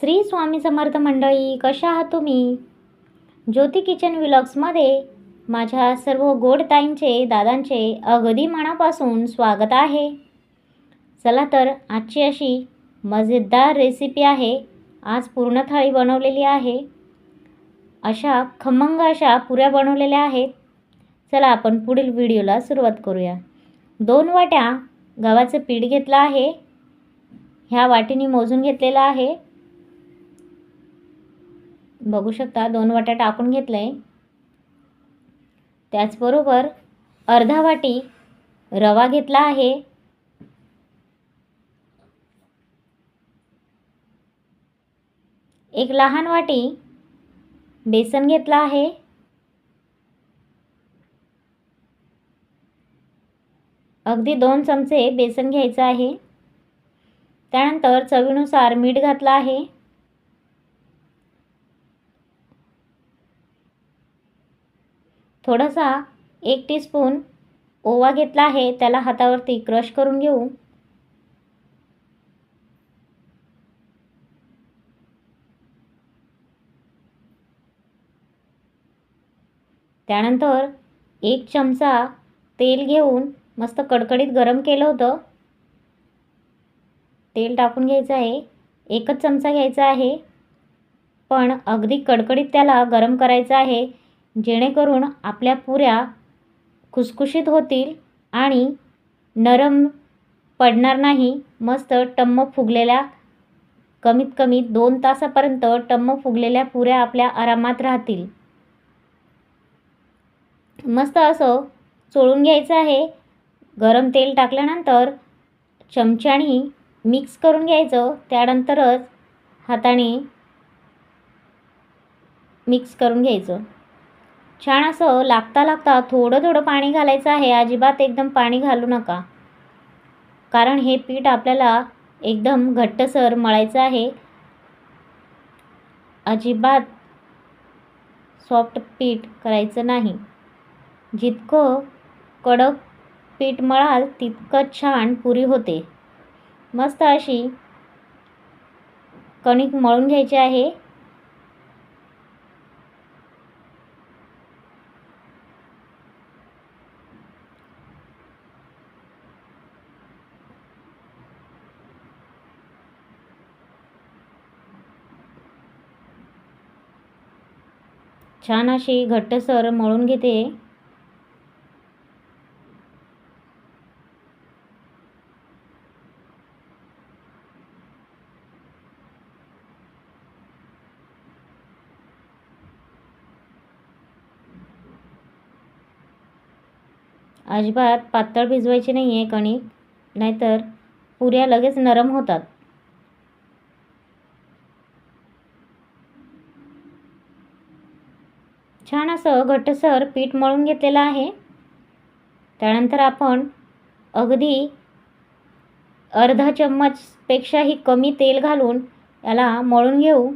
श्री स्वामी समर्थ मंडळी कशा आहात तुम्ही? ज्योती किचन विलॉग्समध्ये माझ्या सर्व गोड ताईंचे दादांचे अगदी मनापासून स्वागत आहे. चला तर आजची अशी मजेदार रेसिपी आहे. आज पूर्ण थाळी बनवलेली आहे. अशा खमंग अशा पुऱ्या बनवलेल्या आहेत. चला आपण पुढील व्हिडिओला सुरुवात करूया. दोन वाट्या गव्हाचं पीठ घेतलं आहे. ह्या वाटीने मोजून घेतलेलं आहे. बघू शकता दोन वाट्या टाकून घेतलं आहे त्याचबरोबर अर्धा वाटी रवा घेतला आहे. एक लहान वाटी बेसन घेतला आहे. अगदी दोन चमचे बेसन घ्यायचं आहे. त्यानंतर चवीनुसार मीठ घातलं आहे. थोडासा एक टीस्पून ओवा घेतला आहे त्याला हातावरती क्रश करून घेऊ. त्यानंतर एक चमचा तेल घेऊन मस्त कडकडीत गरम केलं होतं. तेल टाकून घ्यायचं आहे. एकच चमचा घ्यायचा आहे. पण अगदी कडकडीत त्याला गरम करायचं आहे. जेणेकरून आपल्या पुऱ्या खुसखुशीत होतील आणि नरम पडणार नाही. मस्त टम्म फुगलेल्या कमीत कमी दोन तासापर्यंत टम्म फुगलेल्या पुऱ्या आपल्या आरामात राहतील. मस्त असं चोळून घ्यायचं आहे. गरम तेल टाकल्यानंतर चमच्याने मिक्स करून घ्यायचं. त्यानंतरच हाताने मिक्स करून घ्यायचं. छान असं लागता लागता थोडं थोडं पाणी घालायचं आहे. अजिबात एकदम पाणी घालू नका. कारण हे पीठ आपल्याला एकदम घट्टसर मळायचं आहे. अजिबात सॉफ्ट पीठ करायचं नाही. जितकं कडक पीठ मळाल तितकं छान पुरी होते. मस्त अशी कणिक मळून घ्यायची आहे. छान अशी घट्टसर मळून घेते. अजिबात पातळ भिजवायची नाही आहे कणिक नाहीतर पुऱ्या लगेच नरम होतात. छान असं घट्टसर पीठ मळून घेतलेलं आहे. त्यानंतर आपण अगदी अर्धा चम्मचपेक्षाही कमी तेल घालून याला मळून घेऊ.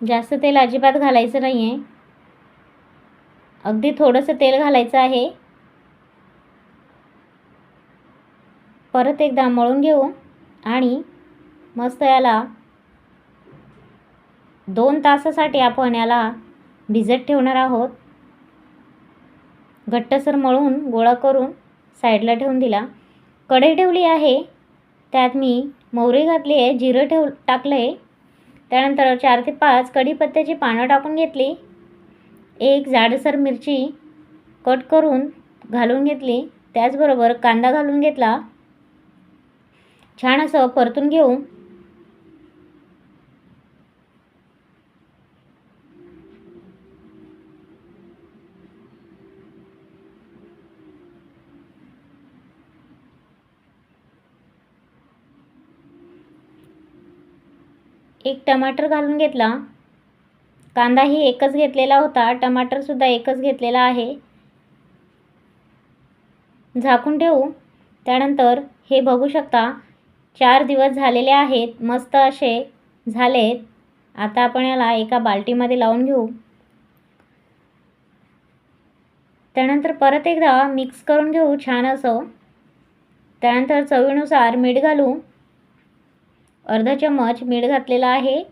जास्त तेल अजिबात घालायचं नाही आहे अगदी थोडंसं तेल घालायचं आहे. परत एकदा मळून घेऊ आणि मस्त याला दोन तासासाठी आपण याला भिजत ठेवणार आहोत. घट्टसर मळून गोळा करून साईडला ठेवून दिला. कढई ठेवली आहे. त्यात मी मोहरी घातली आहे जिरं ठेव टाकलं आहे. त्यानंतर चार ते पाच कढीपत्त्याची पानं टाकून घेतली. एक जाडसर मिरची कट करून घालून घेतली. त्याचबरोबर कांदा घालून घेतला. छान असं परतून घेऊ एक टमाटर घालून घेतला. कांदाही एकच घेतलेला होता. टमाटरसुद्धा एकच घेतलेला आहे. झाकून ठेवू. त्यानंतर हे बघू शकता चार दिवस झालेले आहेत. मस्त असे झालेत. आता आपण याला एका बाल्टीमध्ये लावून घेऊ. त्यानंतर परत एकदा मिक्स करून घेऊ छान असं. त्यानंतर चवीनुसार मीठ घालू. अर्धा चम्मच मीठ घातलेला आहे.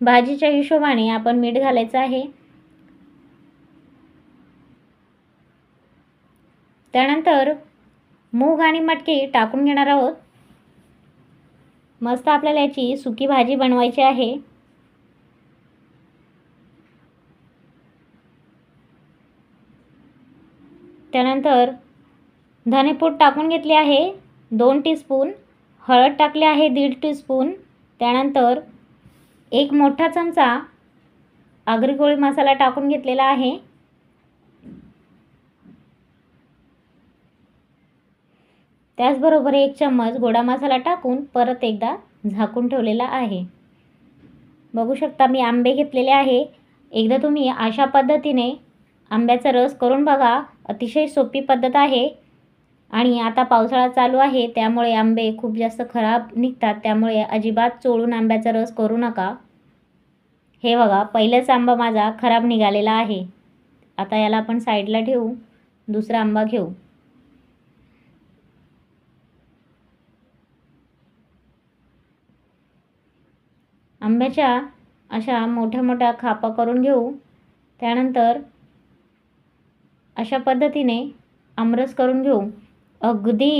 भाजीच्या हिशोबाने आपण मीठ घालायचं आहे. त्यानंतर मूग आणि मटकी टाकून घेणार आहोत. मस्त आपल्याला याची सुकी भाजी बनवायची आहे. त्यानंतर धनेपूड टाकून घेतले आहे. दोन टीस्पून. हळद टाकले आहे दीड टीस्पून त्यानंतर एक मोठा चमचा आगरी मसाला टाकून घेतलेला आहे. त्याचबरोबर एक चम्मच गोडा मसाला टाकून परत एकदा झाकून ठेवलेला आहे. बघू शकता मी आंबे घेतलेले आहे. एकदा तुम्ही अशा पद्धतीने आंब्याचा रस करून बघा. अतिशय सोपी पद्धत आहे. आणि आता पावसाळा चालू आहे त्यामुळे आंबे खूप जास्त खराब निघतात त्यामुळे अजिबात चोळून आंब्याचा रस करू नका. हे बघा पहिलाच आंबा माझा खराब निघालेला आहे. आता याला आपण साईडला ठेवू दुसरा आंबा घेऊ. आंब्याच्या अशा मोठ्या मोठ्या खापा करून घेऊ. त्यानंतर अशा पद्धतीने आमरस करून घेऊ. अगदी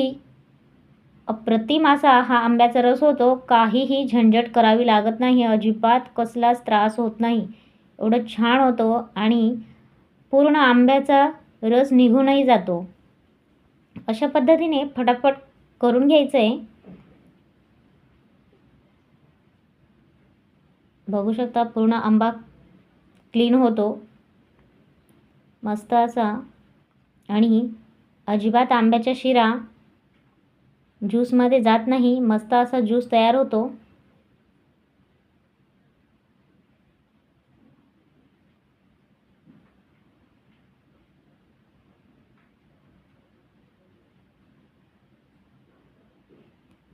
अप्रतिम असा हा आंब्याचा रस होतो. काहीही झंझट करावी लागत नाही. अजिबात कसलाच त्रास होत नाही. एवढं छान होतो आणि पूर्ण आंब्याचा रस निघूनही जातो. अशा पद्धतीने फटाफट करून घ्यायचं आहे बघू शकता पूर्ण आंबा क्लीन होतो. मस्त असा आणि अजिबात आंब्याच्या शिरा ज्यूसमध्ये जात नाही. मस्त असा ज्यूस तयार होतो.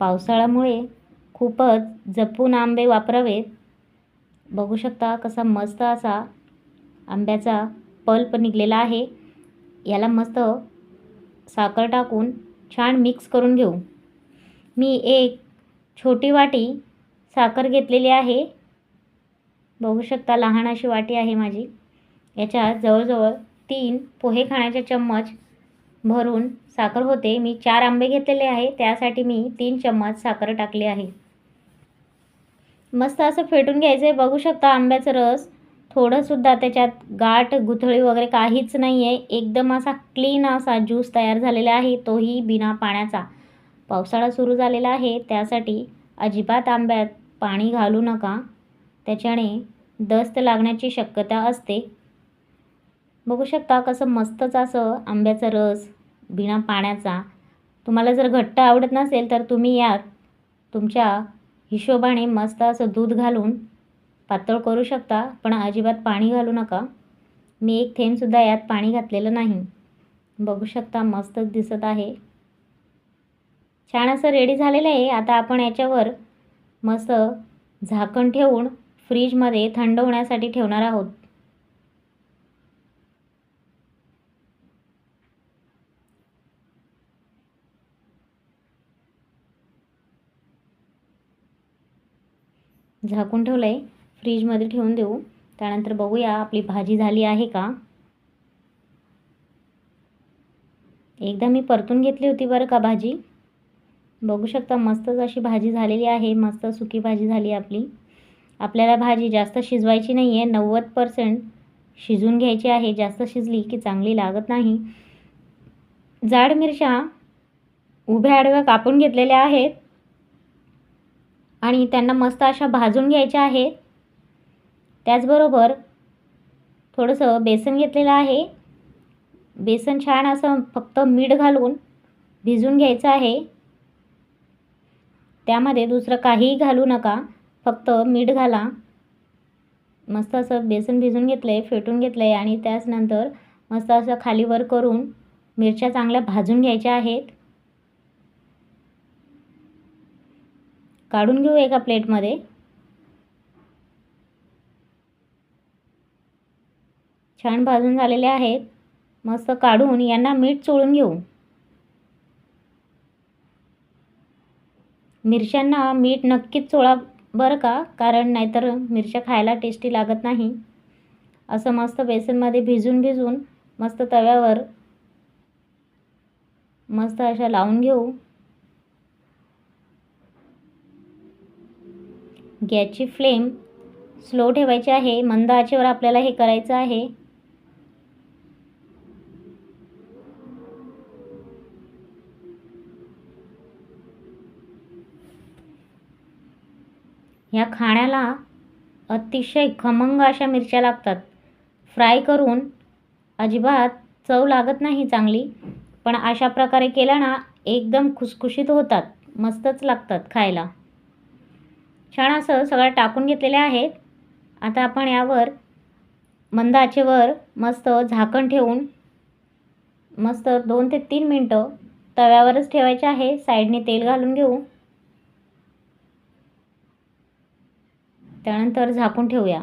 पावसाळ्यामुळे खूपच जपून आंबे वापरावेत. बघू शकता कसा मस्त असा आंब्याचा पल्प निघलेला आहे. याला मस्त साखर टाकून छान मिक्स करून घेऊ. मी एक छोटी वाटी साखर घेतलेली आहे. बघू शकता लहान अशी वाटी आहे माझी. याच्यात जवळजवळ तीन पोहे खाण्याचे चम्मच भरून साखर होते. मी चार आंबे घेतलेले आहे. त्यासाठी मी तीन चम्मच साखर टाकली आहे. मस्त असं फेटून घ्यायचं आहे बघू शकता आंब्याचा रस थोडंसुद्धा त्याच्यात गाठ गुथळी वगैरे काहीच नाही आहे एकदम असा क्लीन असा ज्यूस तयार झालेला आहे. तोही बिना पाण्याचा. पावसाळा सुरू झालेला आहे. त्यासाठी अजिबात आंब्यात पाणी घालू नका. त्याच्याने दस्त लागण्याची शक्यता असते. बघू शकता कसं मस्तच असं आंब्याचा रस बिना पाण्याचा. तुम्हाला जर घट्ट आवडत नसेल तर तुम्ही यात तुमच्या हिशोबाने मस्त असं दूध घालून पातळ करू शकता पण अजिबात पाणी घालू नका. मी एक थेंबसुद्धा यात पाणी घातलेलं नाही. बघू शकता मस्तच दिसत आहे. छान असं रेडी झालेलं आहे. आता आपण याच्यावर मस्त झाकण ठेवून फ्रीजमध्ये थंड होण्यासाठी ठेवणार आहोत. झाकून ठेवलं आहे फ्रीजमध्ये ठेवून देऊ. त्यानंतर बघूया आपली भाजी झाली आहे का? एकदा मी परतून घेतली होती बरं का भाजी. बघू शकता मस्तच अशी भाजी झालेली आहे. मस्त सुकी भाजी झाली आपली. आपल्याला भाजी जास्त शिजवायची नाही आहे नव्वद पर्सेंट शिजून घ्यायची आहे. जास्त शिजली की चांगली लागत नाही. जाड मिरच्या उभ्या आडव्या कापून घेतलेल्या आहेत. आणि त्यांना मस्त अशा भाजून घ्यायच्या आहेत. त्याचबरोबर थोडंसं बेसन घेतलेलं आहे. बेसन छान असं फक्त मीठ घालून भिजून घ्यायचं आहे. त्यामध्ये दुसरं काहीही घालू नका. फक्त मीठ घाला. मस्त असं बेसन भिजून घेतलं आहे फेटून घेतलं आहे आणि त्याचनंतर मस्त असं खालीवर करून मिरच्या चांगल्या भाजून घ्यायच्या आहेत. काढून घेऊ एका प्लेटमध्ये. छान भाजून झालेले आहेत. मस्त काढून यांना मीठ चोळून घेऊ. मिरच्यांना मीठ नक्कीच चोळा बरं का? कारण नाहीतर मिरच्या खायला टेस्टी लागत नाही. असं मस्त बेसनमध्ये भिजून भिजून मस्त तव्यावर मस्त अशा लावून घेऊ. गॅसची फ्लेम स्लो ठेवायची आहे. मंद आचेवर आपल्याला हे करायचं आहे ह्या खाण्याला अतिशय खमंग अशा मिरच्या लागतात. फ्राय करून अजिबात चव लागत नाही चांगली पण अशा प्रकारे केल्या ना एकदम खुसखुशीत होतात मस्तच लागतात खायला. छान असं सगळं टाकून घेतलेले आहेत. आता आपण यावर मंद आचेवर मस्त झाकण ठेवून मस्त दोन ते तीन मिनटं तव्यावरच ठेवायचे आहे. साईडने तेल घालून घेऊ. त्यानंतर झाकून ठेवूया.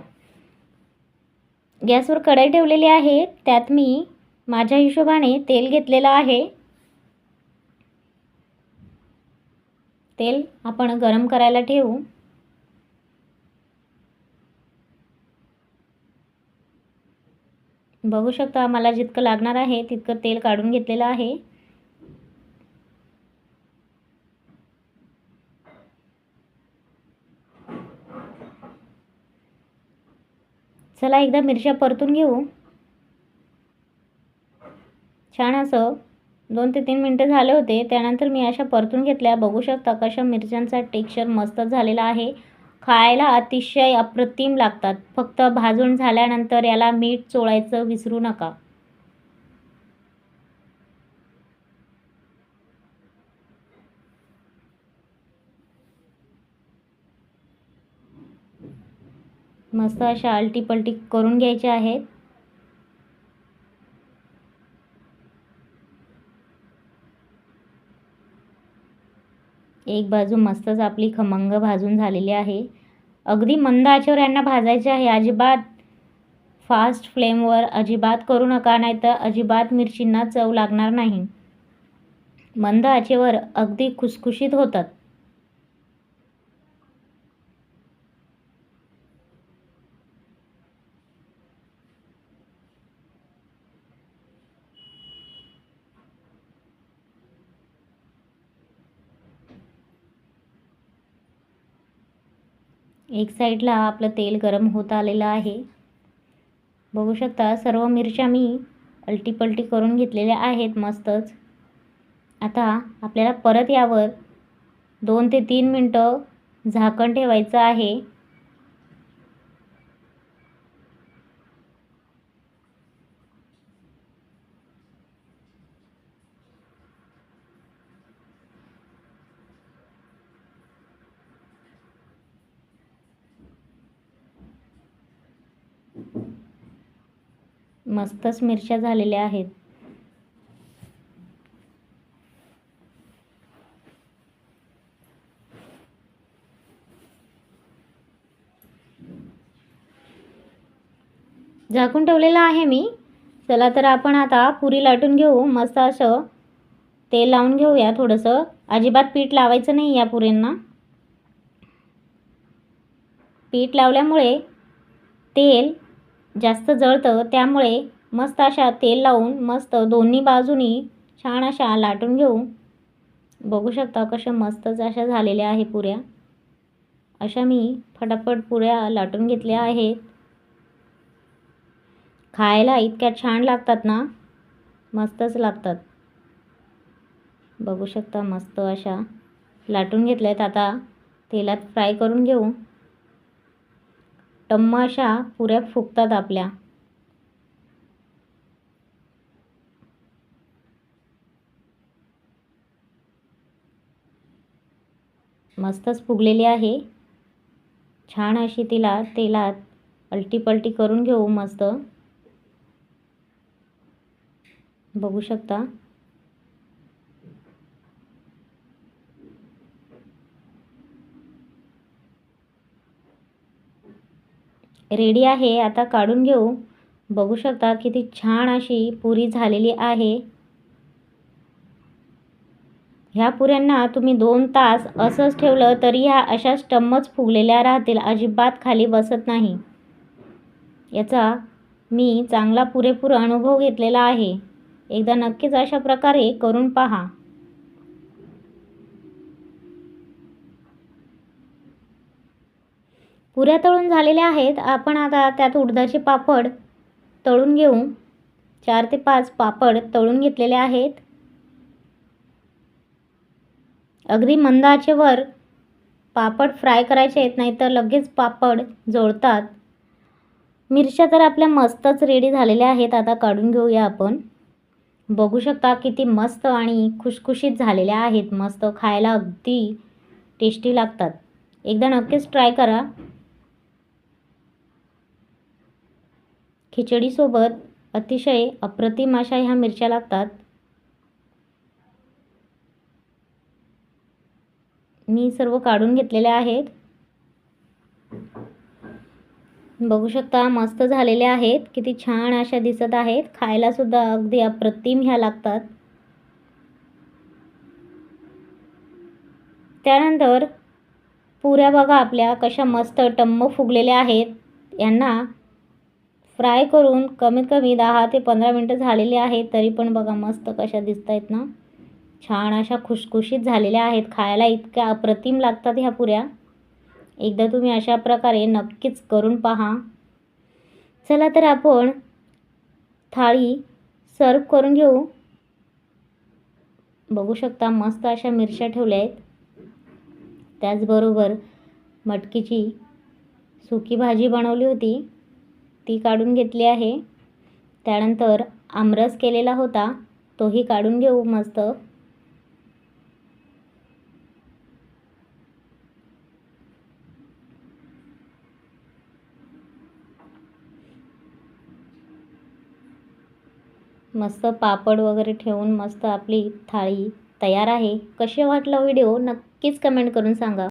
गॅसवर कढई ठेवलेली आहे. त्यात मी माझ्या हिशोबाने तेल घेतलेलं आहे. तेल आपण गरम करायला ठेवू. बघू शकता मला जितकं लागणार आहे तितकं तेल काढून घेतलेलं आहे. चला एकदा मिरच्या परतून घेऊ. छान असं दोन ते तीन मिनटं झाले होते. त्यानंतर मी अशा परतून घेतल्या. बघू शकता कशा मिरच्यांचा टेक्स्चर मस्त झालेला आहे. खायला अतिशय अप्रतिम लागतात. फक्त भाजून झाल्यानंतर याला मीठ चोळायचं विसरू नका. मस्त अशा आलटीपलटी करून घ्यायच्या आहेत. एक बाजू मस्तच आपली खमंग भाजून झालेली आहे. अगदी मंद आचेवर यांना भाजायचे आहे. अजिबात फास्ट फ्लेमवर अजिबात करू नका नाही तर अजिबात मिरचींना चव लागणार नाही. मंद आचेवर अगदी खुसखुशीत होतात. एक साईडला आपलं तेल गरम होत आलेलं आहे. बघू शकता सर्व मिरच्या मी अलटीपलटी करून घेतलेल्या आहेत मस्तच. आता आपल्याला परत यावर दोन ते तीन मिनटं झाकण ठेवायचं आहे. मस्तच मिरच्या झालेल्या आहेत. झाकून ठेवलेलं आहे मी. चला तर आपण आता पुरी लाटून घेऊ. मस्त असं तेल लावून घेऊया थोडंसं. अजिबात पीठ लावायचं नाही या पुरींना. पीठ लावल्यामुळे तेल जास्त जळतं त्यामुळे मस्त अशा तेल लावून मस्त दोन्ही बाजूनी छान अशा लाटून घेऊ बघू शकता कशा मस्तच अशा झालेल्या आहे पुऱ्या. अशा मी फटाफट पुऱ्या लाटून घेतल्या आहेत. खायला इतक्या छान लागतात ना? मस्तच लागतात. बघू शकता मस्त अशा लाटून घेतल्या आहेत आता तेलात फ्राय करून घेऊ. तम्माशा पुऱ्या फुगतात आपल्या. मस्तच फुगलेली आहे. छान अशी तिला तेलात अलटीपलटी करून घेऊ मस्त. बघू शकता. रेडी आहे. आता काढून घेऊ. बघू शकता किती छान अशी पुरी झालेली आहे. ह्या पुऱ्यांना तुम्ही दोन तास असंच ठेवलं तरी ह्या अशा स्टम्मच फुगलेल्या राहतील. अजिबात खाली बसत नाही. याचा मी चांगला पुरेपूर अनुभव घेतलेला आहे. एकदा नक्कीच अशा प्रकारे करून पहा. पुऱ्या तळून झालेल्या आहेत. आपण आता त्यात उडदाचे पापड तळून घेऊ. चार ते पाच पापड तळून घेतलेले आहेत. अगदी मंद आचेवर पापड फ्राय करायचे आहेत नाहीतर लगेच पापड जोळतात. मिरच्या तर आपल्या मस्तच रेडी झालेल्या आहेत. आता काढून घेऊया आपण. बघू शकता किती मस्त आणि खुशखुशीत झालेल्या आहेत. मस्त खायला अगदी टेस्टी लागतात. एकदा नक्कीच ट्राय करा. खिचडीसोबत अतिशय अप्रतिम अशा ह्या मिरच्या लागतात. मी सर्व काढून घेतलेल्या आहेत. बघू शकता मस्त झालेल्या आहेत. किती छान अशा दिसत आहेत. खायला सुद्धा अगदी अप्रतिम ह्या लागतात. त्यानंतर पुऱ्या बघा आपल्या कशा मस्त टम्म फुगलेल्या आहेत. यांना फ्राय करून कमीत कमी दहा ते पंधरा मिनटं झालेली आहेत तरी पण बघा मस्त कशा दिसत आहेत ना. छान अशा खुशखुशीत झालेल्या आहेत खायला इतक्या अप्रतिम लागतात ह्या पुऱ्या. एकदा तुम्ही अशा प्रकारे नक्कीच करून पहा. चला तर आपण थाळी सर्व करून घेऊ. बघू शकता मस्त अशा मिरच्या ठेवल्या आहेत. त्याचबरोबर मटकीची सुकी भाजी बनवली होती. ती काढून घेतली आहे. त्यानंतर आमरस केलेला होता तोही काढून घेऊ मस्त. मस्त पापड वगैरे ठेवून मस्त आपली थाळी तयार आहे. कसे वाटलं व्हिडिओ? नक्कीच कमेंट करून सांगा.